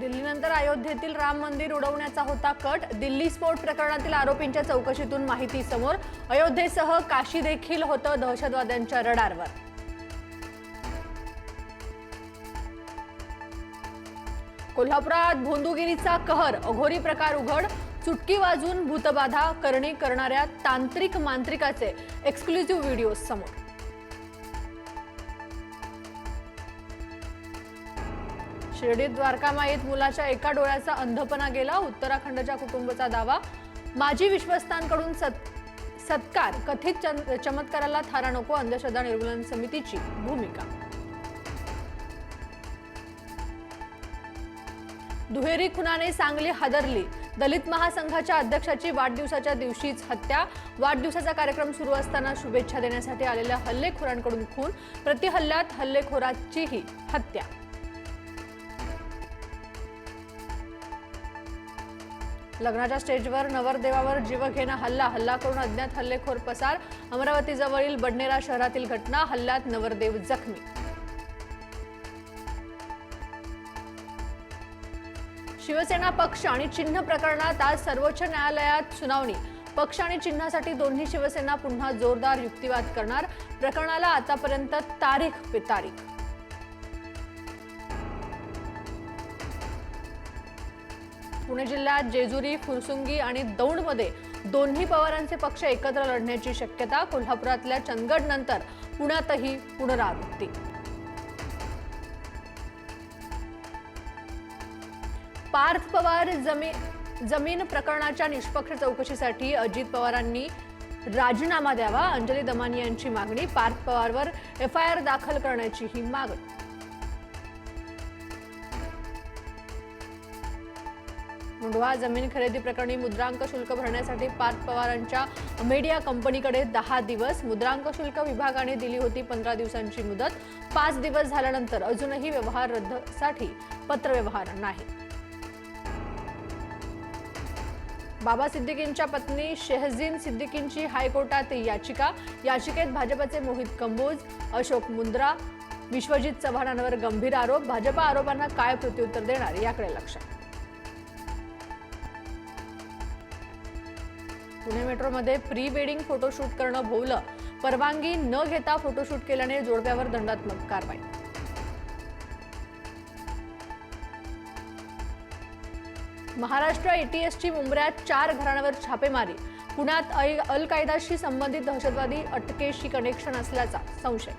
दिल्लीनंतर अयोध्येतील राम मंदिर उडवण्याचा होता कट. दिल्ली स्फोट प्रकरणातील आरोपींच्या चौकशीतून माहिती समोर. अयोध्येसह काशी देखील होतं दहशतवाद्यांच्या रडारवर. कोल्हापुरात भोंदूगिरीचा कहर अघोरी प्रकार उघड. चुटकी वाजून भूतबाधा करणे करणाऱ्या तांत्रिक मांत्रिकाचे एक्सक्लुझिव्ह व्हिडिओ समोर. शिर्डीत द्वारकामाईत मुलाच्या एका डोळ्याचा अंधपणा गेला. उत्तराखंडच्या कुटुंबाचा दावा माजी विश्वस्तांकडून सत सत्कार कथित चम- चमत्काराला थारा नको अंधश्रद्धा निर्मूलन समितीची भूमिका. दुहेरी खुनाने सांगली हादरली. दलित महासंघाच्या अध्यक्षाची वाढदिवसाच्या दिवशीच हत्या. वाढदिवसाचा कार्यक्रम सुरू असताना शुभेच्छा देण्यासाठी आलेल्या हल्लेखोरांकडून खून. प्रतिहल्ल्यात हल्लेखोराचीही हत्या. लग्नाच्या स्टेजवर नवरदेवावर जीवघेणा हल्ला हल्ला करून अज्ञात हल्लेखोर पसार अमरावतीजवळील बडनेरा शहरातील घटना हल्ल्यात नवरदेव जखमी. शिवसेना पक्ष आणि चिन्ह प्रकरणात आज सर्वोच्च न्यायालयात सुनावणी. पक्ष आणि चिन्हासाठी दोन्ही शिवसेना पुन्हा जोरदार युक्तिवाद करणार. प्रकरणाला आतापर्यंत तारीख पे तारीख पुणे जिल्ह्यात जेजुरी फुरसुंगी आणि दौंडमध्ये दोन्ही पवारांचे पक्ष एकत्र लढण्याची शक्यता कोल्हापुरातल्या चंदगड नंतर पुण्यातही पुनरावृत्ती. पार्थ पवार जमीन जमीन प्रकरणाच्या निष्पक्ष चौकशीसाठी अजित पवारांनी राजीनामा द्यावा अंजली दमानी यांची मागणी पार्थ पवारवर एफ आय आर दाखल करण्याची ही मागणी. मुंढवा जमीन खरेदी प्रकरणी मुद्रांक शुल्क भरण्यासाठी पार्थ पवारांच्या मीडिया कंपनीकडे दहा दिवस. मुद्रांक शुल्क विभागाने दिली होती पंधरा दिवसांची मुदत. पाच दिवस झाल्यानंतर अजूनही व्यवहार रद्दसाठी पत्रव्यवहार नाही. बाबा सिद्दीकींच्या पत्नी शेहजीन सिद्दीकींची हायकोर्टात याचिका. याचिकेत भाजपचे मोहित कंबोज अशोक मुंद्रा विश्वजित चव्हाणांवर गंभीर आरोप. भाजपा आरोपांना काय प्रत्युत्तर देणार याकडे लक्ष. पुणे मेट्रोमध्ये प्री वेडिंग फोटोशूट करणं भोवलं. परवानगी न घेता फोटोशूट केल्याने जोडप्यावर दंडात्मक कारवाई. महाराष्ट्र एटीएसची मुंबऱ्यात चार घराण्यावर छापेमारी. पुण्यात अल कायदाशी संबंधित दहशतवादी अटकेशी कनेक्शन असल्याचा संशय.